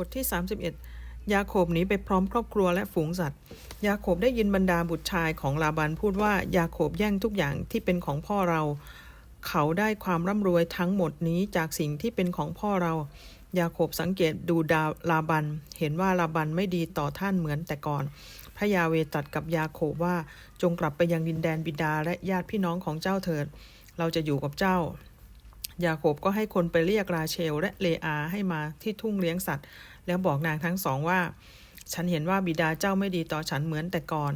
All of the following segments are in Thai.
บทที่ 31 ยาโคบหนีไปพร้อมครอบครัวและฝูงสัตว์ ยาโคบได้ยินบรรดาบุตรชายของลาบันพูดว่ายาโคบแย่งทุกอย่างที่เป็นของพ่อเรา เขาได้ความร่ำรวยทั้งหมดนี้จากสิ่งที่เป็นของพ่อเรา ยาโคบสังเกตดูดาลาบัน เห็นว่าลาบันไม่ดีต่อท่านเหมือนแต่ก่อนพระยาเวตัดกับยาโคบว่าจงกลับไปยังดินแดนบิดาและญาติพี่น้องของเจ้าเถิด เราจะอยู่กับเจ้า ยาโคบก็ให้คนไปเรียกราเชลและเลอาให้มาที่ทุ่งเลี้ยงสัตว์ แล้วบอกนางทั้งสองว่า ฉันเห็นว่าบิดาเจ้าไม่ดีต่อฉันเหมือนแต่ก่อน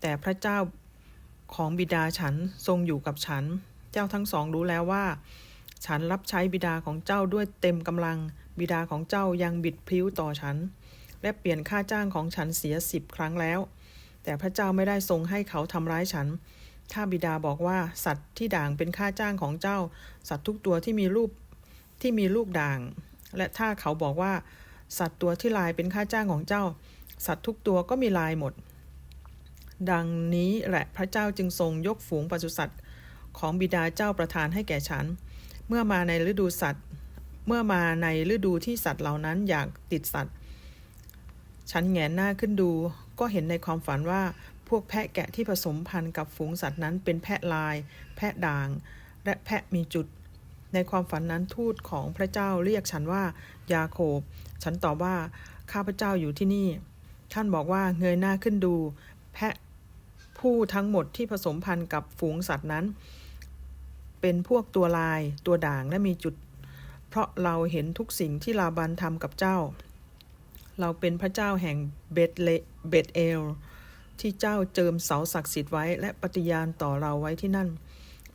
แต่พระเจ้าของบิดาฉันทรงอยู่กับฉัน เจ้าทั้งสองรู้แล้วว่า ฉันรับใช้บิดาของเจ้าด้วยเต็มกำลัง บิดาของเจ้ายังบิดพลิ้วต่อฉัน และเปลี่ยนค่าจ้างของฉันเสียสิบครั้งแล้ว แต่พระเจ้าไม่ได้ทรงให้เขาทำร้ายฉันถ้าบิดาบอกว่าสัตว์ที่ด่างเป็นค่าจ้างของเจ้า สัตว์ทุกตัวที่มีรูปที่มีลูกด่าง และถ้าเขาบอกว่า สัตว์ตัวที่ลายเป็นค่าจ้างของเจ้า สัตว์ทุกตัวก็มีลายหมด ดังนี้แหละพระเจ้าจึงทรงยกฝูงปศุสัตว์ของบิดาเจ้าประทานให้แก่ฉัน เมื่อมาในฤดูสัตว์ เมื่อมาในฤดูที่สัตว์เหล่านั้นอยากติดสัตว์ ฉันแงนหน้าขึ้นดู ก็เห็นในความฝันว่าพวกแพะแกะที่ผสมพันธุ์กับฝูงสัตว์นั้นเป็นแพะลาย แพะด่าง และแพะมีจุด ในความฝันนั้นทูตของพระเจ้าเรียกฉันว่ายาโคบ ฉันตอบว่าข้าพระเจ้าอยู่ที่นี่ ท่านบอกว่าเงยหน้าขึ้นดู แพะผู้ทั้งหมดที่ผสมพันธุ์กับฝูงสัตว์นั้น เป็นพวกตัวลายตัวด่างและมีจุด เพราะเราเห็นทุกสิ่งที่ลาบันทำกับเจ้า เราเป็นพระเจ้าแห่งเบตเลเบตเอลที่เจ้าเจิมเสาศักดิ์สิทธิ์ไว้และปฏิญาณต่อเราไว้ที่นั่น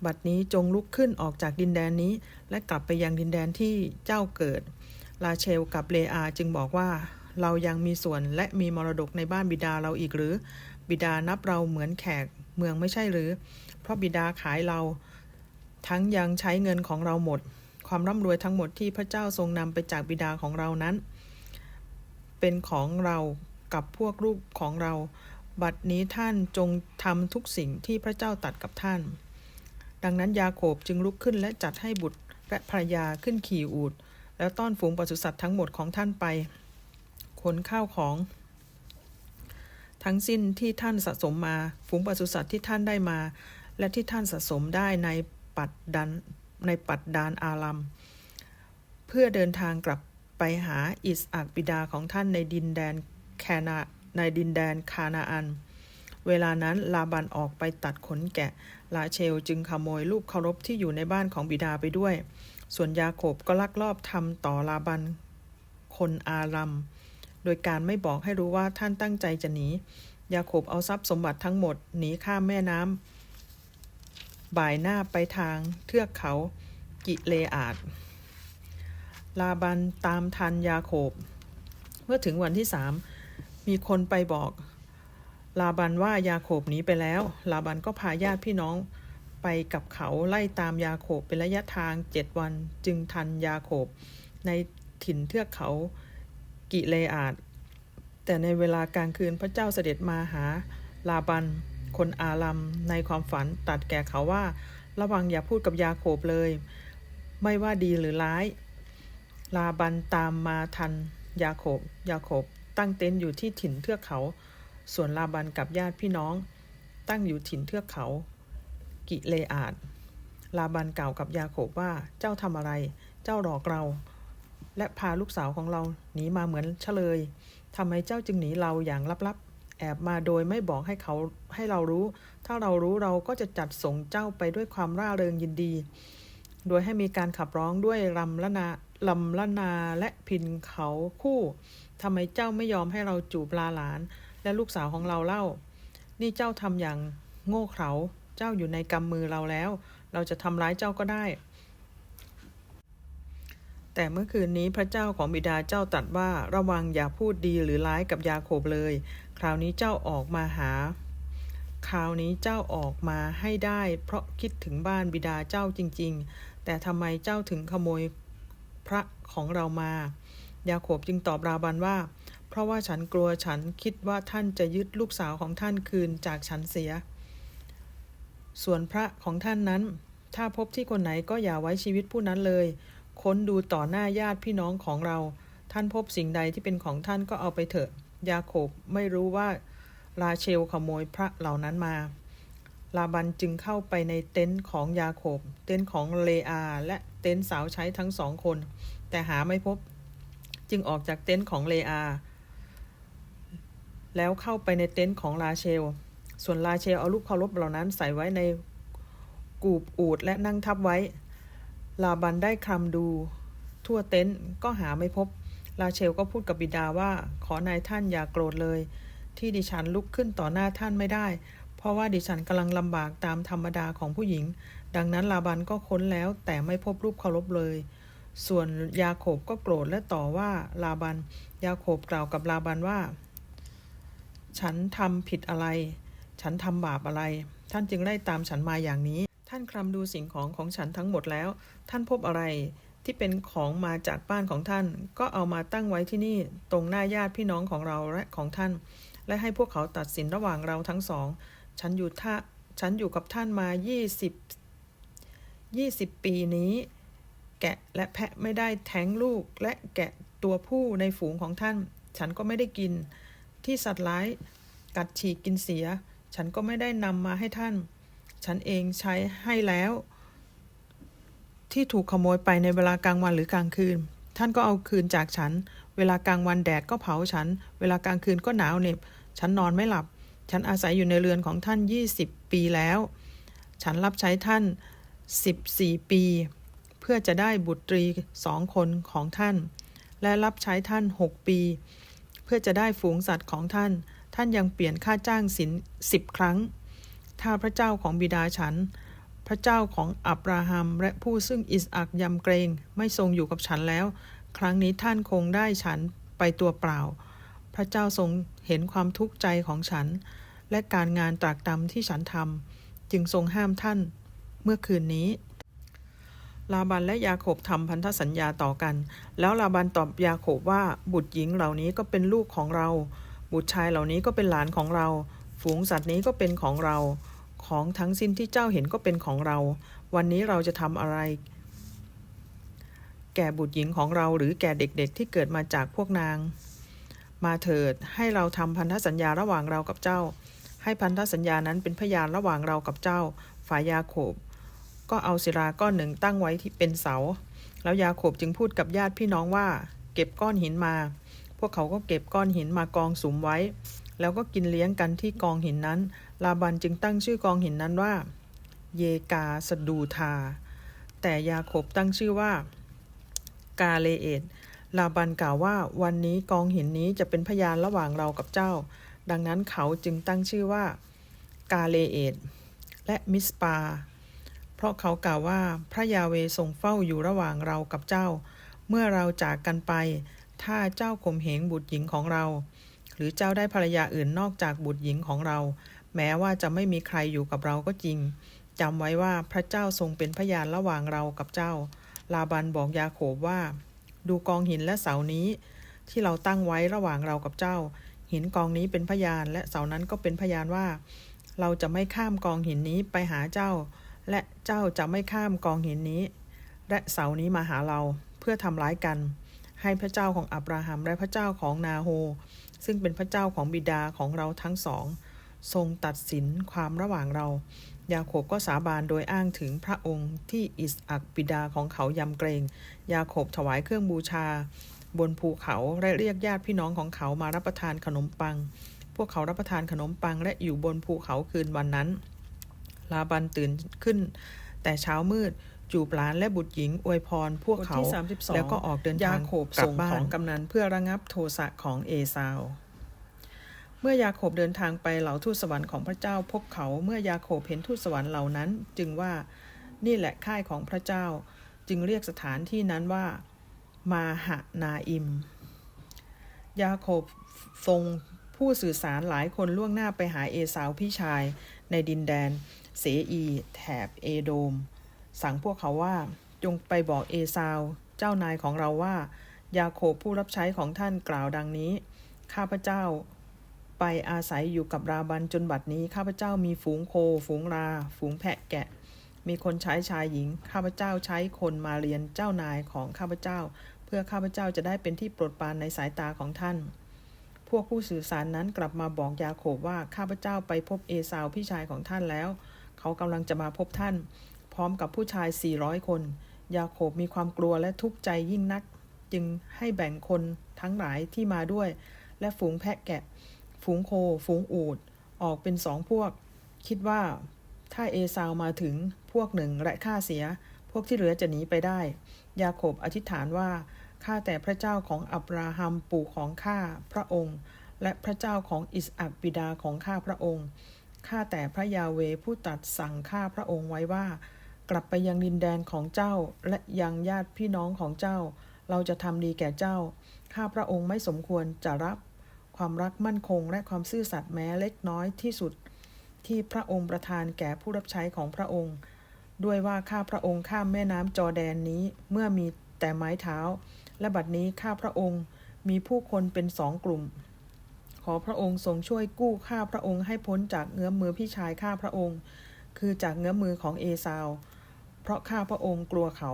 บัดนี้จงลุกขึ้นออกจากดินแดนนี้ และกลับไปยังดินแดนที่เจ้าเกิด ลาเชลกับเลอาจึงบอกว่า เรายังมีส่วนและมีมรดกในบ้านบิดาเราอีกหรือ บิดานับเราเหมือนแขกเมืองไม่ใช่หรือ เพราะบิดาขายเรา ทั้งยังใช้เงินของเราหมด ความร่ำรวยทั้งหมดที่พระเจ้าทรงนำไปจากบิดาของเรานั้น เป็นของเรากับพวกลูกของเรา บัดนี้ท่านจงทำทุกสิ่งที่พระเจ้าตัดกับท่าน ดังนั้นยาโคบจึงลุกขึ้นและจัดให้บุตรและภรรยาขึ้นขี่อูฐแล้วต้อนฝูงปศุสัตว์ทั้งหมดของท่านไป ขนข้าวของ ทั้งสิ้นที่ท่านสะสมมา ฝูงปศุสัตว์ที่ท่านได้มา และที่ท่านสะสมได้ในปัดดันในปัดดานอาลัมเพื่อเดินทางกลับไปหาอิสอักบิดาของท่านในดินแดนแคนาในดินแดนคานาอัน เวลานั้นลาบันออกไปตัดขนแกะ ลาเชลจึงขโมยลูกเคารพที่อยู่ในบ้านของบิดาไปด้วย ส่วนยาโคบก็ลักลอบทำต่อลาบันคนอารัม โดยการไม่บอกให้รู้ว่าท่านตั้งใจจะหนี ยาโคบเอาทรัพย์สมบัติทั้งหมดหนีข้ามแม่น้ำบ่ายหน้าไปทางเทือกเขากิเลอาดลาบันตามทันยาโคบ เมื่อถึงวันที่สามมีคนไปบอก ลาบันว่ายาโคบหนีไปแล้ว ลาบันก็พาญาติพี่น้องไปกับเขาไล่ตามยาโคบเป็นระยะทางเจ็ดวันจึงทันยาโคบในถิ่นเทือกเขากิเลอาดแต่ในเวลากลางคืนพระเจ้าเสด็จมาหา ลาบัน คนอาลัมในความฝันตัดแก่เขาว่า ระวังอย่าพูดกับยาโคบเลย ไม่ว่าดีหรือร้าย ลาบันตามมาทันยาโคบยาโคบตั้งเต็นท์อยู่ที่ถิ่นเทือกเขา ส่วนลาบันกับญาติพี่น้อง ตั้งอยู่ถิ่นเทือกเขา กิเลอาดลาบันกล่าวกับยาโคบว่าเจ้าทำอะไร เจ้าหลอกเรา และพาลูกสาวของเราหนีมาเหมือนเฉลยทำไมเจ้าจึงหนีเราอย่างลับๆ แอบมาโดยไม่บอกให้เขาให้เรารู้ ถ้าเรารู้เราก็จะจัดส่งเจ้าไปด้วยความร่าเริงยินดี โดยให้มีการขับร้องด้วยลำละนาลำละนาและพินเขาคู่ทำไมเจ้าไม่ยอมให้เราจูบลาหลาน และลูกสาวของเราเล่า นี่เจ้าทำอย่างโง่เขลาเจ้าอยู่ในกำมือเราแล้ว เราจะทำร้ายเจ้าก็ได้ แต่เมื่อคืนนี้พระเจ้าของบิดาเจ้าตรัสว่าระวังอย่าพูดดีหรือร้ายกับยาโคบเลย คราวนี้เจ้าออกมาหา คราวนี้เจ้าออกมาให้ได้ เพราะคิดถึงบ้านบิดาเจ้าจริง ๆ แต่ทำไมเจ้าถึงขโมยพระของเรามา ยาโคบจึงตอบราบันว่า เพราะว่าฉันกลัวฉันคิดว่าท่านจะยึดลูกสาวของท่านคืนจากฉันเสีย ส่วนพระของท่านนั้น ถ้าพบที่คนไหนก็อย่าไว้ชีวิตผู้นั้นเลย ค้นดูต่อหน้าญาติพี่น้องของเรา ท่านพบสิ่งใดที่เป็นของท่านก็เอาไปเถอะ ยาโคบไม่รู้ว่าราเชลขโมยพระเหล่านั้นมา ลาบันจึงเข้าไปในเต็นท์ของยาโคบ เต็นท์ของเลอาและเต็นท์สาวใช้ทั้งสองคน แต่หาไม่พบ จึงออกจากเต็นท์ของเลอา แล้วเข้าไปในเต็นท์ของลาเชล ส่วนลาเชลเอาลูกเคารพเหล่านั้นใส่ไว้ในกูบอูดและนั่งทับไว้ ลาบันได้คลำดู ทั่วเต็นท์ก็หาไม่พบลาเชลก็พูดกับบิดาว่าขอนายท่านอย่ากโกรธเลย ที่ดิฉันลุกขึ้นต่อหน้าท่านไม่ได้ เพราะว่าดิฉันกำลังลำบากตามธรรมดาของผู้หญิง ดังนั้นลาบันก็ค้นแล้วแต่ไม่พบรูปเคารพเลยส่วนยาโคบก็โกรธและต่อว่าลาบัน ยาโคบกล่าวกับลาบันว่า ฉันทำผิดอะไร ฉันทำบาปอะไร ท่านจึงไล่ตามฉันมาอย่างนี้ ท่านคลำดูสิ่งของของฉันทั้งหมดแล้ว ท่านพบอะไรที่เป็นของมาจากบ้านของท่าน ก็เอามาตั้งไว้ที่นี่ตรงหน้าญาติพี่น้องของเราและของท่าน และให้พวกเขาตัดสินระหว่างเราทั้งสอง ฉันอยู่ท่าฉันอยู่กับท่านมา 20 20 ปีนี้ แกะและแพะไม่ได้แท้งลูกและแกะตัวผู้ในฝูงของท่าน ฉันก็ไม่ได้กิน ที่สัตว์ร้ายกัดฉีกกินเสีย ฉันก็ไม่ได้นำมาให้ท่าน ฉันเองใช้ให้แล้ว ที่ถูกขโมยไปในเวลากลางวันหรือกลางคืน ท่านก็เอาคืนจากฉัน เวลากลางวันแดดก็เผาฉัน เวลากลางคืนก็หนาวเหน็บ ฉันนอนไม่หลับ ฉันอาศัยอยู่ในเรือนของท่าน 20 ปีแล้ว ฉันรับใช้ท่าน 14 ปี เพื่อจะได้บุตรีสองคนของท่าน และรับใช้ท่าน 6 ปี พื่อจะได้ฝูงสัตว์ของท่าน ท่านยังเปลี่ยนค่าจ้างสินสิบครั้ง ถ้าพระเจ้าของบิดาฉัน พระเจ้าของอับราฮัมและผู้ซึ่งอิสอักยำเกรงไม่ทรงอยู่กับฉันแล้ว ครั้งนี้ท่านคงได้ฉันไปตัวเปล่า พระเจ้าทรงเห็นความทุกข์ใจของฉัน และการงานตรากตรำที่ฉันทำจึงทรงห้ามท่าน เมื่อคืนนี้ ลาบันและยาโคบทำพันธสัญญาต่อกัน แล้วลาบันตอบยาโคบว่าบุตรหญิงเหล่านี้ก็เป็นลูกของเรา บุตรชายเหล่านี้ก็เป็นหลานของเรา ฝูงสัตว์นี้ก็เป็นของเรา ของทั้งสิ้นที่เจ้าเห็นก็เป็นของเรา วันนี้เราจะทำอะไร แก่บุตรหญิงของเราหรือแก่เด็กๆที่เกิดมาจากพวกนาง มาเถิดให้เราทำพันธสัญญาระหว่างเรากับเจ้า ให้พันธสัญญานั้นเป็นพยานระหว่างเรากับเจ้า ฝ่ายยาโคบ ก็เอาศิลาก้อนหนึ่งตั้งไว้ที่เป็นเสา แล้วยาโคบจึงพูดกับญาติพี่น้องว่า เก็บก้อนหินมา พวกเขาก็เก็บก้อนหินมากองสุมไว้ แล้วก็กินเลี้ยงกันที่กองหินนั้น ลาบันจึงตั้งชื่อกองหินนั้นว่า เยกาสดูทา แต่ยาโคบตั้งชื่อว่า กาเลเอตลาบันกล่าวว่าวันนี้กองหินนี้จะเป็นพยานระหว่างเรากับเจ้า ดังนั้นเขาจึงตั้งชื่อว่า กาเลเอตและมิสปา ราะเขากล่าวว่าพระยาเวทรงเฝ้าอยู่ระหว่างเรากับเจ้า เมื่อเราจากกันไป ถ้าเจ้าข่มเหงบุตรหญิงของเรา หรือเจ้าได้ภรรยาอื่นนอกจากบุตรหญิงของเรา แม้ว่าจะไม่มีใครอยู่กับเราก็จริงจำไว้ว่าพระเจ้าทรงเป็นพยานระหว่างเรากับเจ้า ลาบันบอกยาโคบว่า ดูกองหินและเสานี้ ที่เราตั้งไว้ระหว่างเรากับเจ้า หินกองนี้เป็นพยานและเสานั้นก็เป็นพยานว่า เราจะไม่ข้ามกองหินนี้ไปหาเจ้า และเจ้าจะไม่ข้ามกองหินนี้ และเสานี้มาหาเราเพื่อทำร้ายกัน ให้พระเจ้าของอับราฮัมและพระเจ้าของนาโฮ ซึ่งเป็นพระเจ้าของบิดาของเราทั้งสอง ทรงตัดสินความระหว่างเรา ยาโคบก็สาบานโดยอ้างถึงพระองค์ที่อิสอักบิดาของเขายำเกรง ยาโคบถวายเครื่องบูชา บนภูเขาและเรียกญาติพี่น้องของเขามารับประทานขนมปัง พวกเขารับประทานขนมปังและอยู่บนภูเขาคืนวันนั้น ลาบันตื่นขึ้น แต่เช้ามืดจูบหลานและบุตรหญิงอวยพรพวกเขาบทที่32แล้วก็ออกเดินทางยาโคบกลับส่งบ้าขนองกำนันเพื่อระงับโทสะของเอซาวเมื่อยาโคบเดินทางไปเหล่าทูตสวรรค์ของพระเจ้าพบเขาเมื่อยาโคบเห็นทูตสวรรค์เหล่านั้น จึงว่านี่แหละค่ายของพระเจ้า จึงเรียกสถานที่นั้นว่า มาหะนาอิม ยาโคบทรงผู้สื่อสารหลายคนล่วงหน้าไปหาเอสาวพี่ชายในดินแดน เสอี แถบเอโดม สั่งพวกเขาว่าจงไปบอกเอซาว เจ้านายของเราว่า ยาโคบผู้รับใช้ของท่านกล่าวดังนี้ ข้าพเจ้าไปอาศัยอยู่กับราบันจนบัดนี้ข้าพเจ้ามีฝูงโค ฝูงรา ฝูงแพะแกะ มีคนใช้ชายหญิง ข้าพเจ้าใช้คนมาเรียนเจ้านายของข้าพเจ้า เพื่อข้าพเจ้าจะได้เป็นที่โปรดปรานในสายตาของท่าน พวกผู้สื่อสารนั้นกลับมาบอกยาโคบว่าข้าพเจ้าไปพบเอสาวพี่ชายของท่านแล้ว เขากำลังจะมาพบท่าน พร้อมกับผู้ชาย 400 คน ยาโคบมีความกลัวและทุกข์ใจยิ่งนัก จึงให้แบ่งคนทั้งหลายที่มาด้วย และฝูงแพะแกะ ฝูงโค ฝูงอูด ออกเป็นสองพวก คิดว่า ถ้าเอซาวมาถึงพวกหนึ่งและฆ่าเสีย พวกที่เหลือจะหนีไปได้ ยาโคบอธิษฐานว่าข้าแต่พระเจ้าของอับราฮัมปู่ของข้าพระองค์ และพระเจ้าของอิสอักบิดาของข้าพระองค์ ข้าแต่พระยาเวผู้ตัดสั่งข้าพระองค์ไว้ว่า กลับไปยังดินแดนของเจ้าและยังญาติพี่น้องของเจ้า เราจะทำดีแก่เจ้า ข้าพระองค์ไม่สมควรจะรับ ความรักมั่นคงและความซื่อสัตย์แม้เล็กน้อยที่สุด ที่พระองค์ประทานแก่ผู้รับใช้ของพระองค์ ด้วยว่าข้าพระองค์ข้ามแม่น้ำจอแดนนี้เมื่อมีแต่ไม้เท้า และบัดนี้ข้าพระองค์มีผู้คนเป็นสองกลุ่ม ขอพระองค์ทรงช่วยกู้ข้าพระองค์ให้พ้นจากเงื้อมมือพี่ชายข้าพระองค์ คือจากเงื้อมมือของเอซาว เพราะข้าพระองค์กลัวเขา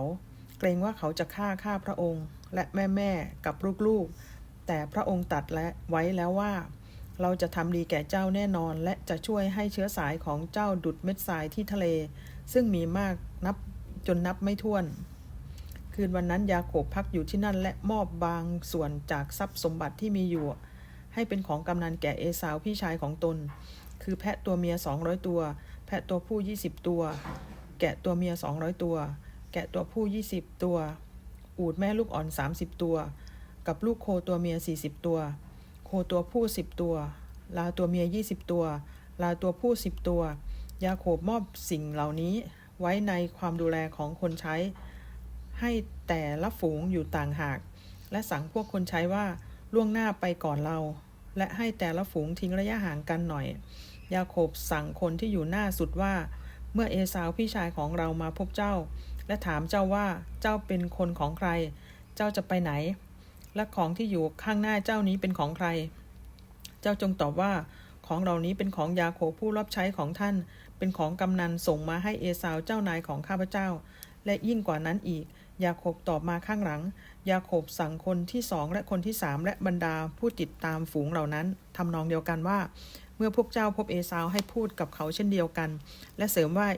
เกรงว่าเขาจะฆ่าข้าพระองค์ และแม่แม่กับลูกๆ แต่พระองค์ตัดและไว้แล้วว่า เราจะทำดีแก่เจ้าแน่นอน และจะช่วยให้เชื้อสายของเจ้าดุดเม็ดทรายที่ทะเล ซึ่งมีมากนับจนนับไม่ถ้วน คืนวันนั้นยาโคบพักอยู่ที่นั่นและมอบบางส่วนจากทรัพย์สมบัติที่มีอยู่ ให้เป็นของกำนันแก่เอสาวพี่ชายของตน คือแพะตัวเมีย200ตัว แพะตัวผู้20ตัว แกะตัวเมีย200ตัว แกะตัวผู้20ตัว อูดแม่ลูกอ่อน30ตัว กับลูกโคตัวเมีย40ตัว โคตัวผู้10ตัว ลาตัวเมีย20ตัว ลาตัวผู้10ตัว ยาโคบมอบสิ่งเหล่านี้ไว้ในความดูแลของคนใช้ ให้แต่ละฝูงอยู่ต่างหาก และสั่งพวกคนใช้ว่า ล่วงหน้าไปก่อนเรา และให้แต่ละฝูงทิ้งระยะห่างกันหน่อย ยาโคบสั่งคนที่อยู่หน้าสุดว่า เมื่อเอสาวพี่ชายของเรามาพบเจ้า และถามเจ้าว่าเจ้าเป็นคนของใคร เจ้าจะไปไหน และของที่อยู่ข้างหน้าเจ้านี้เป็นของใคร เจ้าจงตอบว่าของเหล่านี้เป็นของยาโคบผู้รับใช้ของท่าน เป็นของกำนันส่งมาให้เอสาวเจ้านายของข้าพเจ้า และยิ่งกว่านั้นอีก ยาโคบตอบมาข้างหลัง ยาโคบสั่งคนที่สองและคนที่สามและบรรดาผู้ติดตามฝูงเหล่านั้นทำนองเดียวกันว่า เมื่อพวกเจ้าพบเอสาวให้พูดกับเขาเช่นเดียวกัน และเสริมว่า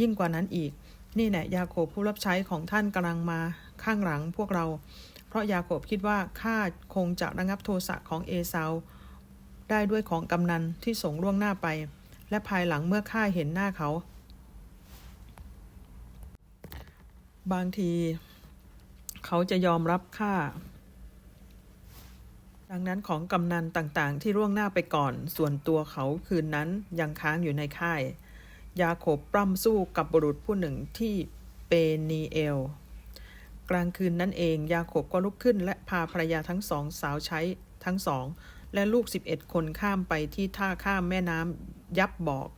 ยิ่งกว่านั้นอีก นี่แหละยาโคบผู้รับใช้ของท่านกำลังมาข้างหลังพวกเรา เพราะยาโคบคิดว่าข้าคงจะระงับโทสะของเอสาวได้ด้วยของกำนันที่ส่งล่วงหน้าไป และภายหลังเมื่อข้าเห็นหน้าเขา บางที เขาจะยอมรับข้าดังนั้นของกำนันต่างๆ ที่ล่วงหน้าไปก่อน ส่วนตัวเขาคืนนั้นยังค้างอยู่ในค่าย ยาโคบปล้ำสู้กับบุรุษผู้หนึ่งที่เปนีเอล กลางคืนนั้นเอง ยาโคบก็ลุกขึ้น และพาภรรยาทั้งสองสาวใช้ทั้งสอง และลูก 11 คนข้ามไปที่ท่าข้ามแม่น้ำยับบอก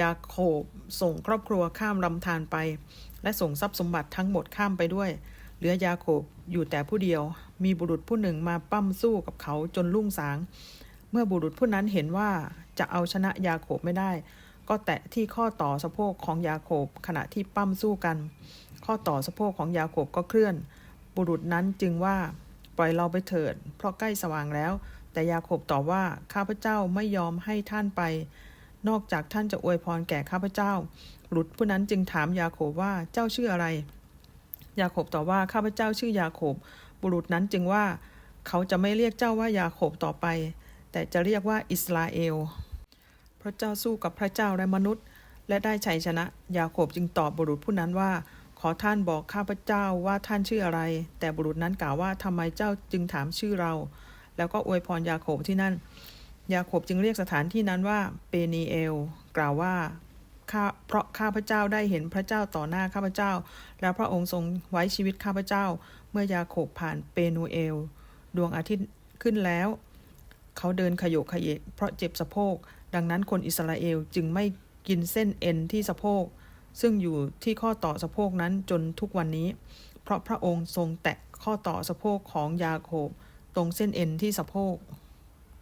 ยาโคบส่งครอบครัวข้ามลำธารไป และส่งทรัพย์สมบัติทั้งหมดข้ามไปด้วย เหลือยาโคบอยู่แต่ผู้เดียว มีบุรุษผู้หนึ่งมาปั้มสู้กับเขาจนรุ่งสาง เมื่อบุรุษผู้นั้นเห็นว่าจะเอาชนะยาโคบไม่ได้ ก็แตะที่ข้อต่อสะโพกของยาโคบขณะที่ปั้มสู้กัน ข้อต่อสะโพกของยาโคบก็เคลื่อน บุรุษนั้นจึงว่าปล่อยเราไปเถิด เพราะใกล้สว่างแล้ว แต่ยาโคบตอบว่าข้าพเจ้าไม่ยอมให้ท่านไป นอกจากท่านจะอวยพรแก่ข้าพเจ้าบุรุษผู้นั้นจึงถามยาโคบว่าเจ้าชื่ออะไร ยาโคบตอบว่าข้าพเจ้าชื่อยาโคบ บุรุษนั้นจึงว่า เขาจะไม่เรียกเจ้าว่ายาโคบต่อไป แต่จะเรียกว่าอิสราเอล พระเจ้าสู้กับพระเจ้าและมนุษย์ และได้ชัยชนะ ยาโคบจึงตอบบุรุษผู้นั้นว่า ขอท่านบอกข้าพเจ้าว่าท่านชื่ออะไร แต่บุรุษนั้นกล่าวว่าทำไมเจ้าจึงถามชื่อเรา แล้วก็อวยพรยาโคบที่นั่น ยาโคบจึงเรียกสถานที่นั้นว่าเปนีเอล กล่าวว่า เพราะข้าพเจ้าได้เห็นพระเจ้าต่อหน้าข้าพเจ้า แล้วพระองค์ทรงไว้ชีวิตข้าพเจ้า เมื่อยาโคบผ่านเปนูเอล ดวงอาทิตย์ขึ้นแล้ว เขาเดินขยโยขยเยกเพราะเจ็บสะโพก ดังนั้นคนอิสราเอลจึงไม่กินเส้นเอ็นที่สะโพก ซึ่งอยู่ที่ข้อต่อสะโพกนั้นจนทุกวันนี้ เพราะพระองค์ทรงแตะข้อต่อสะโพกของยาโคบตรงเส้นเอ็นที่สะโพก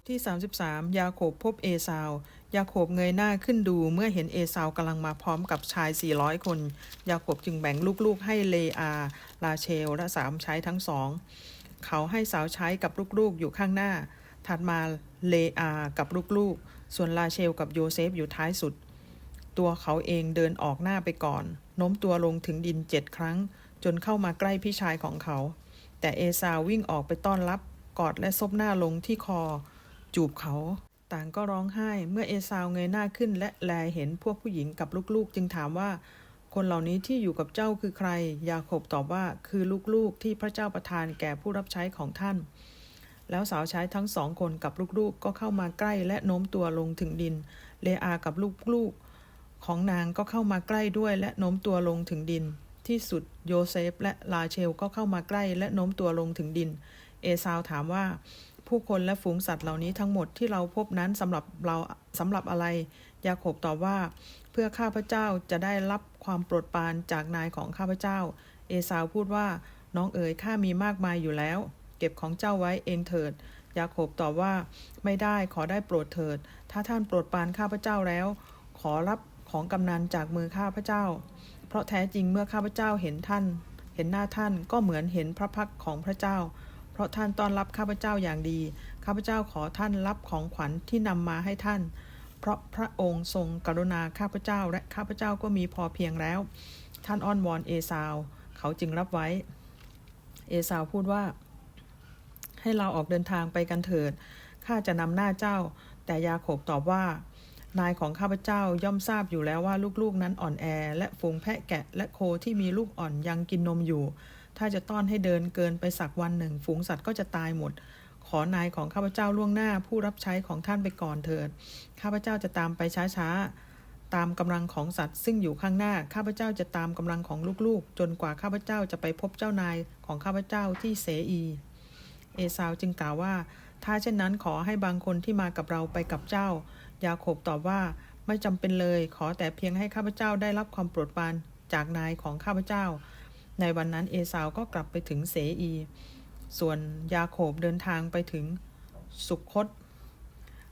ที่ 33 ยาโคบพบเอซาว ยาโคบเงยหน้าขึ้นดูเมื่อเห็นเอซาวกำลังมาพร้อมกับชาย 400 คน ยาโคบจึงแบ่งลูกๆ ให้เลอา ลาเชล และสามใช้ทั้งสอง เขาให้สาวใช้กับลูกๆอยู่ข้างหน้า ถัดมาเลอากับลูกๆ ส่วนลาเชลกับโยเซฟอยู่ท้ายสุด ตัวเขาเองเดินออกหน้าไปก่อน โน้มตัวลงถึงดินเจ็ดครั้ง จนเข้ามาใกล้พี่ชายของเขา แต่เอซาววิ่งออกไปต้อนรับ กอดและซบหน้าลงที่คอ จูบเขา ต่างก็ร้องไห้ เมื่อเอซาวเงยหน้าขึ้น และแลเห็นพวกผู้หญิงกับลูกๆ จึงถามว่า คนเหล่านี้ที่อยู่กับเจ้าคือใคร ยาโคบตอบว่าคือลูกๆ ที่พระเจ้าประทานแก่ผู้รับใช้ของท่าน แล้วสาวใช้ทั้งสองคนกับลูกๆ ก็เข้ามาใกล้และโน้มตัวลงถึงดิน เลอากับลูกๆ ของนางก็เข้ามาใกล้ด้วยและโน้มตัวลงถึงดิน ที่สุดโยเซฟและลาเชลก็เข้ามาใกล้และโน้มตัวลงถึงดิน เอซาวถามว่า ผู้คนและฝูงสัตว์เหล่านี้ทั้งหมดที่เราพบนั้นสำหรับเราสำหรับอะไร ยาโคบตอบว่า เพื่อข้าพเจ้าจะได้รับความโปรดปรานจากนายของข้าพเจ้า เอซาวพูดว่า น้องเอ๋ยข้ามีมากมายอยู่แล้ว เก็บของเจ้าไว้เองเถิด ยาโคบตอบว่า ไม่ได้ขอได้โปรดเถิด ถ้าท่านโปรดปรานข้าพเจ้าแล้ว ขอรับของกำนันจากมือข้าพเจ้า เพราะแท้จริงเมื่อข้าพเจ้าเห็นท่าน เห็นหน้าท่านก็เหมือนเห็นพระพักของพระเจ้า เพราะท่านต้อนรับข้าพเจ้าอย่างดี ข้าพเจ้าขอท่านรับของขวัญที่นำมาให้ท่าน เพราะพระองค์ทรงกรุณาข้าพเจ้าและข้าพเจ้าก็มีพอเพียงแล้ว ท่านอ้อนวอนเอซาว เขาจึงรับไว้ เอซาวพูดว่า ให้เราออกเดินทางไปกันเถิด ข้าจะนำหน้าเจ้า แต่ยาโคบตอบว่านายของข้าพเจ้าย่อมทราบอยู่แล้วว่าลูกๆนั้นอ่อนแอ และฝูงแพะแกะและโคที่มีลูกอ่อนยังกินนมอยู่ ถ้าจะต้อนให้เดินเกินไปสักวันหนึ่ง ฝูงสัตว์ก็จะตายหมด ขอนายของข้าพเจ้าล่วงหน้าผู้รับใช้ของท่านไปก่อนเถิด ข้าพเจ้าจะตามไปช้าๆ ตามกำลังของสัตว์ซึ่งอยู่ข้างหน้า ข้าพเจ้าจะตามกำลังของลูกๆ จนกว่าข้าพเจ้าจะไปพบเจ้านายของข้าพเจ้าที่เสอี เอซาวจึงกล่าวว่า ถ้าเช่นนั้นขอให้บางคนที่มากับเราไปกับเจ้า ยาโคบตอบว่าไม่จำเป็นเลย ขอแต่เพียงให้ข้าพเจ้าได้รับความโปรดปรานจากนายของข้าพเจ้า ในวันนั้นเอซาวก็กลับไปถึงเสอี ส่วนยาโคบเดินทางไปถึงสุขคต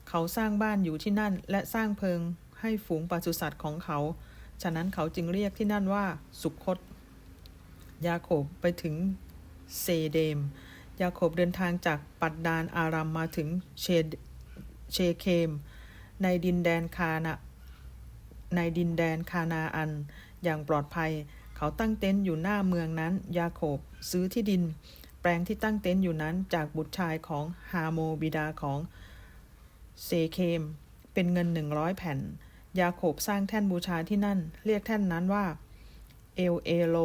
เขาสร้างบ้านอยู่ที่นั่นและสร้างเพิงให้ฝูงปศุสัตว์ของเขา ฉะนั้นเขาจึงเรียกที่นั่นว่าสุขคต ยาโคบไปถึงเซเดม ยาโคบเดินทางจากปัดดานอารัมมาถึงเชเชเคม ในดินแดนคานาในดินแดนคานาอัน อย่างปลอดภัย เขาตั้งเต็นท์อยู่หน้าเมืองนั้น ยาโคบซื้อที่ดิน แปลงที่ตั้งเต็นท์อยู่นั้นจากบุตรชายของฮาโมบิดาของเซเคม เป็นเงินหนึ่งร้อยแผ่น ยาโคบสร้างแท่นบูชาที่นั่น เรียกแท่นนั้นว่า เอลเอโล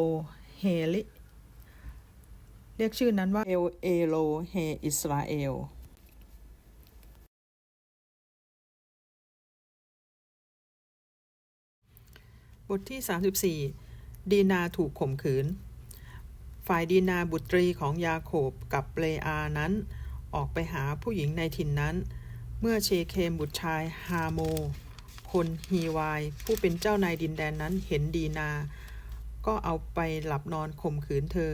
เฮลิเรียกชื่อนั้นว่าเอลเอโลเฮอิสราเอลบทที่ 34 ดีนาถูกข่มขืน ฝ่ายดีนาบุตรีของยาโคบกับเลอานั้น ออกไปหาผู้หญิงในถิ่นนั้น เมื่อเชเคมบุตรชายฮาโม คนฮีวาย ผู้เป็นเจ้านายดินแดนนั้นเห็นดีนา ก็เอาไปหลับนอนข่มขืนเธอ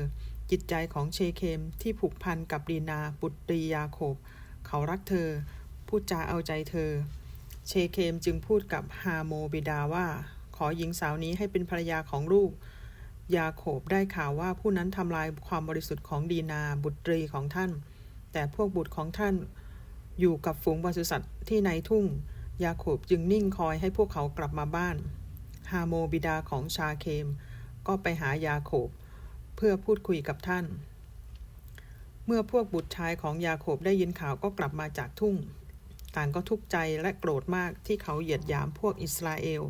จิตใจของเชเคมที่ผูกพันกับดีนาบุตรียาโคบ เขารักเธอพูดจาเอาใจเธอ เชเคมจึงพูดกับฮาโมบิดาว่า ขอหญิงสาวนี้ให้เป็นภรรยาของลูก ยาโคบได้ข่าวว่าผู้นั้นทำลายความบริสุทธิ์ของดีนาบุตรีของท่าน แต่พวกบุตรของท่านอยู่กับฝูงปศุสัตว์ที่ในทุ่ง ยาโคบจึงนิ่งคอยให้พวกเขากลับมาบ้าน ฮาโมบิดาของชาเคม ก็ไปหายาโคบเพื่อพูดคุยกับท่าน เมื่อพวกบุตรชายของยาโคบได้ยินข่าวก็กลับมาจากทุ่ง ต่างก็ทุกข์ใจและโกรธมากที่เขาเหยียดหยามพวกอิสราเอล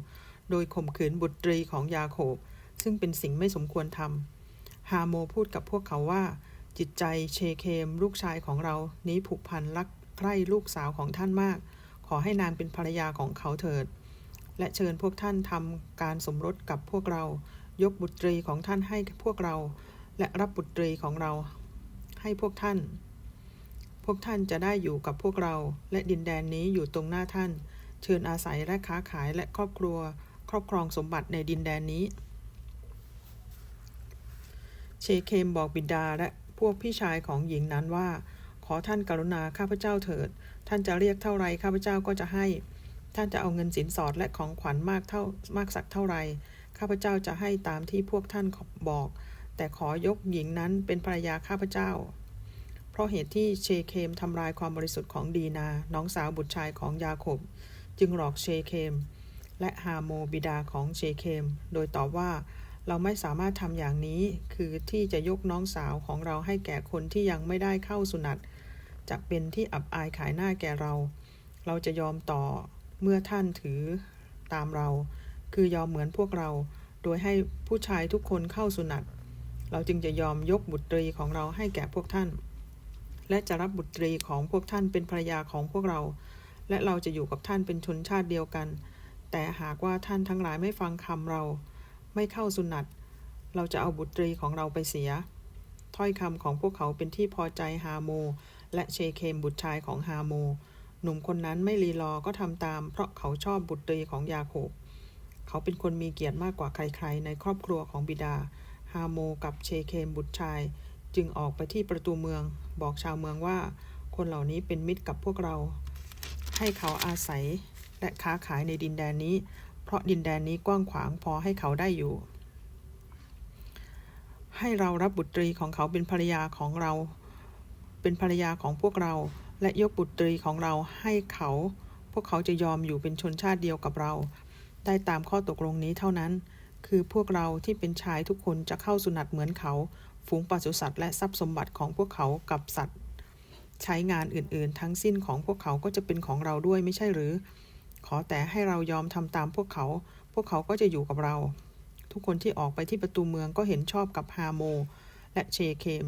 โดยข่มขืนบุตรีของยาโคบ ซึ่งเป็นสิ่งไม่สมควรทำฮาโมพูดกับพวกเขาว่า จิตใจเชเคมลูกชายของเรานี้ผูกพันรักใคร่ลูกสาวของท่านมาก ขอให้นางเป็นภรรยาของเขาเถิด และเชิญพวกท่านทำการสมรสกับพวกเรา ยกบุตรีของท่านให้พวกเรา และรับบุตรีของเรา ให้พวกท่าน พวกท่านจะได้อยู่กับพวกเรา และดินแดนนี้อยู่ตรงหน้าท่าน เชิญอาศัยและค้าขายและครอบครัว รอบครองสมบัติในดินแดนนี้ เชเคมบอกบิดาและพวกพี่ชายของหญิงนั้นว่า ขอท่านกรุณาข้าพเจ้าเถิด ท่านจะเรียกเท่าไรข้าพเจ้าก็จะให้ ท่านจะเอาเงินสินสอดและของขวัญมากเท่ามากสักเท่าไรข้าพเจ้าจะให้ตามที่พวกท่านบอก แต่ขอยกหญิงนั้นเป็นภรรยาข้าพเจ้า เพราะเหตุที่เชเคมทำลายความบริสุทธิ์ของดีนา น้องสาวบุตรชายของยาโคบ จึงหลอกเชเคม และฮาโมบิดาของเชเคม โดยตอบว่า เราไม่สามารถทำอย่างนี้ คือที่จะยกน้องสาวของเราให้แก่คนที่ยังไม่ได้เข้าสุนัตจะเป็นที่อับอายขายหน้าแก่เรา เราจะยอมต่อเมื่อท่านถือตามเรา คือยอมเหมือนพวกเรา โดยให้ผู้ชายทุกคนเข้าสุนัตเราจึงจะยอมยกบุตรีของเราให้แก่พวกท่าน และจะรับบุตรีของพวกท่านเป็นภรรยาของพวกเรา และเราจะอยู่กับท่านเป็นชนชาติเดียวกัน แต่หากว่าท่านทั้งหลายไม่ฟังคำเรา ไม่เข้าสุนัตเราจะเอาบุตรีของเราไปเสีย ถ้อยคำของพวกเขาเป็นที่พอใจฮาโม และเชเคมบุตรชายของฮาโม หนุ่มคนนั้นไม่รีรอก็ทำตาม เพราะเขาชอบบุตรีของยาโคบ เขาเป็นคนมีเกียรติมากกว่าใครๆ ในครอบครัวของบิดา ฮาโมกับเชเคมบุตรชาย จึงออกไปที่ประตูเมือง บอกชาวเมืองว่า คนเหล่านี้เป็นมิตรกับพวกเรา ให้เขาอาศัย และค้าขายในดินแดนนี้ เพราะดินแดนนี้กว้างขวางพอให้เขาได้อยู่ ให้เรารับบุตรีของเขาเป็นภรรยาของเรา เป็นภรรยาของพวกเรา และยกบุตรีของเราให้เขา พวกเขาจะยอมอยู่เป็นชนชาติเดียวกับเรา ได้ตามข้อตกลงนี้เท่านั้น คือพวกเราที่เป็นชายทุกคนจะเข้าสุนัตเหมือนเขา ฝูงปศุสัตว์และทรัพย์สมบัติของพวกเขากับสัตว์ใช้งานอื่นๆ ทั้งสิ้นของพวกเขาก็จะเป็นของเราด้วยไม่ใช่หรือ ขอแต่ให้เรายอมทำตามพวกเขา พวกเขาก็จะอยู่กับเรา ทุกคนที่ออกไปที่ประตูเมืองก็เห็นชอบกับฮาโม และเชเคม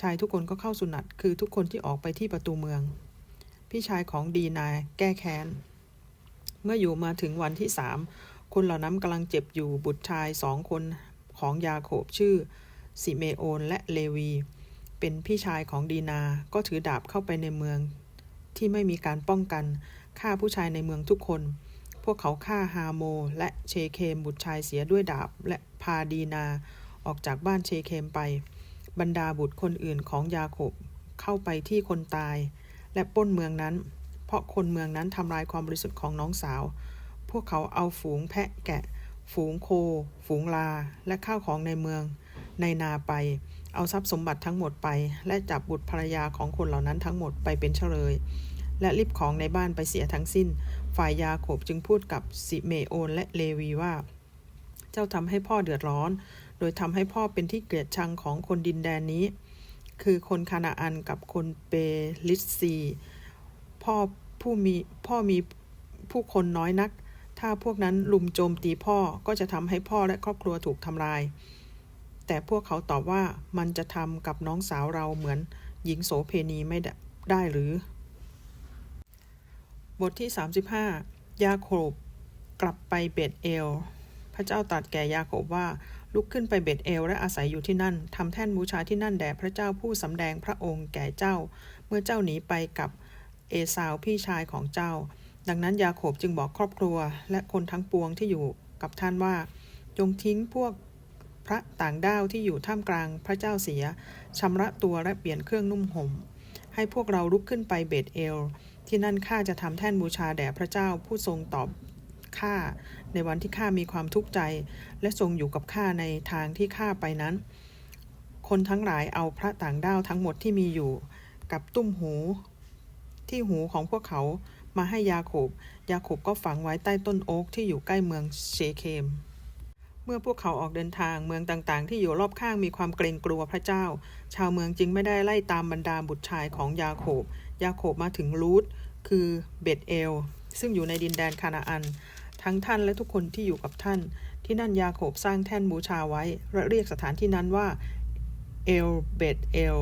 ชายทุกคนก็เข้าสุนัตคือทุกคนที่ออกไปที่ประตูเมือง พี่ชายของดีนายแก้แค้น เมื่ออยู่มาถึงวันที่สามคนเหล่านั้นกำลังเจ็บอยู่บุตรชายสองคนของยาโคบชื่อสิเมโอนและเลวี เป็นพี่ชายของดีนา ก็ถือดาบเข้าไปในเมือง ที่ไม่มีการป้องกัน ฆ่าผู้ชายในเมืองทุกคน พวกเขาฆ่าฮาโม และเชเคมบุตรชายเสียด้วยดาบ และพาดีนาออกจากบ้านเชเคมไป บรรดาบุตรคนอื่นของยาโคบเข้าไปที่คนตาย และปล้นเมืองนั้น เพราะคนเมืองนั้นทำลายความบริสุทธิ์ของน้องสาว พวกเขาเอาฝูงแพะแกะ ฝูงโค ฝูงลา และข้าวของในเมือง ในนาไป เอาทรัพย์สมบัติทั้งหมดไป และจับบุตรภรรยาของคนเหล่านั้นทั้งหมดไปเป็นเฉลย และรีบของในบ้านไปเสียทั้งสิ้น ฝ่ายยาโคบจึงพูดกับสิเมโอนและเลวีว่า เจ้าทำให้พ่อเดือดร้อน โดยทำให้พ่อเป็นที่เกลียดชังของคนดินแดนนี้ คือคนคานาอันกับคนเปลิสซีพ่อผู้มีพ่อมีผู้คนน้อยนัก ถ้าพวกนั้นลุมโจมตีพ่อก็จะทำให้พ่อและครอบครัวถูกทำลาย แต่พวกเขาตอบว่ามันจะทำกับน้องสาวเราเหมือนหญิงโสเพณีไม่ได้ได้หรือ บทที่ 35 ยาโคบกลับไปเบตเอล พระเจ้าตรัสแก่ยาโคบว่าลุกขึ้นไปเบตเอลและอาศัยอยู่ที่นั่นทำแท่นบูชาที่นั่นแด่พระเจ้าผู้สำแดงพระองค์แก่เจ้า เมื่อเจ้าหนีไปกับเอสาวพี่ชายของเจ้า ดังนั้นยาโคบจึงบอกครอบครัวและคนทั้งปวงที่อยู่กับท่านว่า จงทิ้งพวกพระต่างด้าวที่อยู่ท่ามกลางพระเจ้าเสียชำระตัวและเปลี่ยนเครื่องนุ่มห่มให้พวกเราลุกขึ้นไปเบตเอล ที่นั่นข้าจะทำแท่นบูชาแด่พระเจ้าผู้ทรงตอบข้าในวันที่ข้ามีความทุกข์ใจ และทรงอยู่กับข้าในทางที่ข้าไปนั้น คนทั้งหลายเอาพระต่างด้าวทั้งหมดที่มีอยู่กับตุ้มหู ที่หูของพวกเขามาให้ยาโคบยาโคบก็ฝังไว้ใต้ต้นโอ๊กที่อยู่ใกล้เมืองเชเคม เมื่อพวกเขาออกเดินทางเมืองต่างๆ ที่อยู่รอบข้างมีความเกรงกลัวพระเจ้า ชาวเมืองจึงไม่ได้ไล่ตามบรรดาบุตรชายของยาโคบ ยาโคบมาถึงลูดคือเบตเอล ซึ่งอยู่ในดินแดนคานาอัน ทั้งท่านและทุกคนที่อยู่กับท่าน ที่นั่นยาโคบสร้างแท่นบูชาไว้และเรียกสถานที่นั้นว่าเอลเบตเอล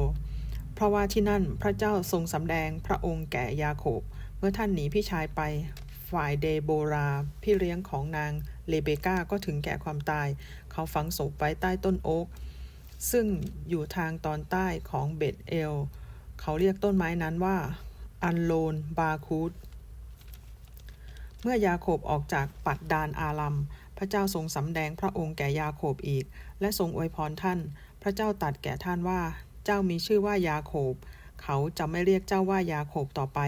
เพราะว่าที่นั่นพระเจ้าทรงสำแดงพระองค์แก่ยาโคบ เมื่อท่านหนีพี่ชายไป ฝ่ายเดโบรา พี่เลี้ยงของนางเลเบกาก็ถึงแก่ความตาย เขาฝังศพไว้ใต้ต้นโอ๊กซึ่งอยู่ทางตอนใต้ของเบตเอล เขาเรียกต้นไม้นั้นว่า อันโลนบาคูดเมื่อยาโคบออกจากปัดดานอาลัม พระเจ้าทรงสำแดงพระองค์แก่ยาโคบอีก และทรงอวยพรท่าน พระเจ้าตัดแก่ท่านว่า เจ้ามีชื่อว่ายาโคบ เขาจะไม่เรียกเจ้าว่ายาโคบต่อไป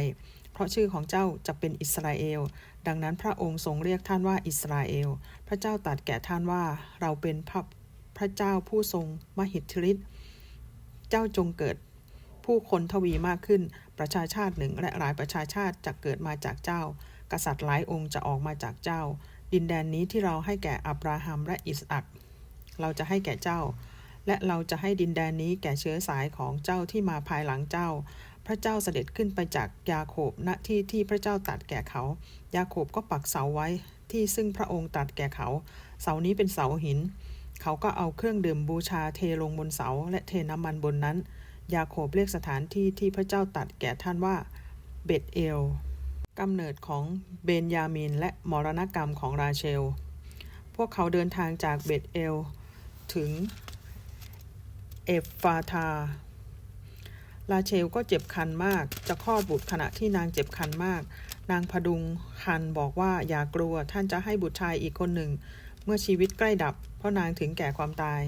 เพราะชื่อของเจ้าจะเป็นอิสราเอล ดังนั้นพระองค์ทรงเรียกท่านว่าอิสราเอล พระเจ้าตัดแก่ท่านว่า เราเป็นพระพระเจ้าผู้ทรงมหิทธิฤทธิ์ เจ้าจงเกิด ผู้คนทวีมากขึ้น ประชาชาติหนึ่งและหลายประชาชาติจะเกิดมาจากเจ้า กษัตริย์หลายองค์จะออกมาจากเจ้า ดินแดนนี้ที่เราให้แก่อับราฮัมและอิสอักเราจะให้แก่เจ้า และเราจะให้ดินแดนนี้แก่เชื้อสายของเจ้าที่มาภายหลังเจ้า พระเจ้าเสด็จขึ้นไปจากยาโคบณที่ที่พระเจ้าตัดแก่เขา ยาโคบก็ปักเสาไว้ที่ซึ่งพระองค์ตัดแก่เขา เสานี้เป็นเสาหิน เขาก็เอาเครื่องดื่มบูชาเทลงบนเสาและเทน้ำมันบนนั้น ยาโคบเรียกสถานที่ที่พระเจ้าตัดแก่ท่านว่าเบตเอลกำเนิดของเบนยามินและมรณกรรมของราเชล พวกเขาเดินทางจากเบตเอล ถึงเอฟฟาธาราเชลก็เจ็บคันมาก จะคลอดบุตรขณะที่นางเจ็บคันมาก นางพดุงคันบอกว่าอย่ากลัวท่านจะให้บุตรชายอีกคนหนึ่ง เมื่อชีวิตใกล้ดับ เพราะนางถึงแก่ความตาย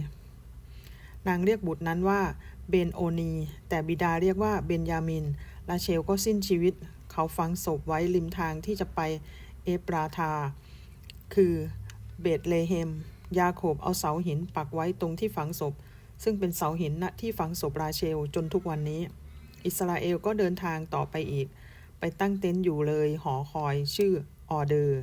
นางเรียกบุตรนั้นว่า เบนโอนี แต่บิดาเรียกว่าเบนยามินราเชลก็สิ้นชีวิต เขาฝังศพไว้ริมทางที่จะไปเอปราธา คือเบตเลเฮม ยาโคบเอาเสาหินปักไว้ตรงที่ฝังศพ ซึ่งเป็นเสาหินณที่ฝังศพราเชลจนทุกวันนี้ อิสราเอลก็เดินทางต่อไปอีก ไปตั้งเต็นท์อยู่เลยหอคอยชื่อออเดอร์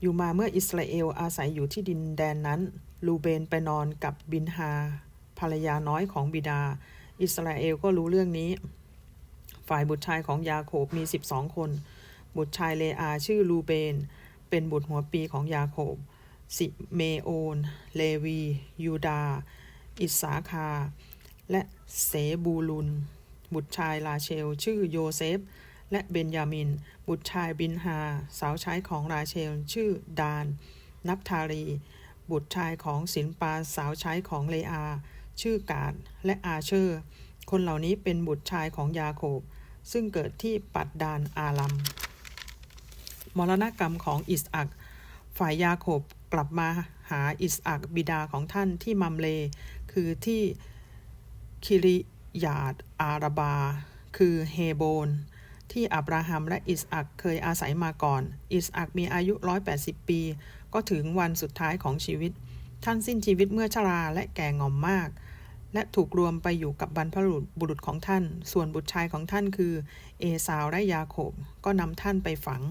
อยู่มาเมื่ออิสราเอลอาศัยอยู่ที่ดินแดนนั้น ลูเบนไปนอนกับบินฮา ภรรยาน้อยของบิดา อิสราเอลก็รู้เรื่องนี้ ฝ่ายบุตรชายของยาโคบมี 12 คน บุตรชายเลอาชื่อลูเบน เป็นบุตรหัวปีของยาโคบ สิเมโอน เลวี ยูดา อิสาคา และเสบูลุน บุตรชายลาเชล ชื่อโยเซฟ และเบนยามิน บุตรชายบินฮา สาวใช้ของราเชล ชื่อดาน นับทารีบุตรชายของศิลปาสาวใช้ของเลอา ชื่อกาดและอาเชอร์ คนเหล่านี้เป็นบุตรชายของยาโคบ ซึ่งเกิดที่ปัดดานอาลัม มรณกรรมของอิสอัก ฝ่ายยาโคบกลับมาหาอิสอักบิดาของท่านที่มัมเล คือที่คิริยาดอาราบา คือเฮโบน ที่อับราฮัมและอิสอักเคยอาศัยมาก่อน อิสอักมีอายุ 180 ปี ก็ถึงวันสุดท้ายของชีวิต ท่านสิ้นชีวิตเมื่อชราและแก่งอมมาก และถูกรวมไปอยู่กับบรรพบุรุษของท่าน ส่วนบุตรชายของท่านคือ เอสาวและยาโคบก็นำท่านไปฝัง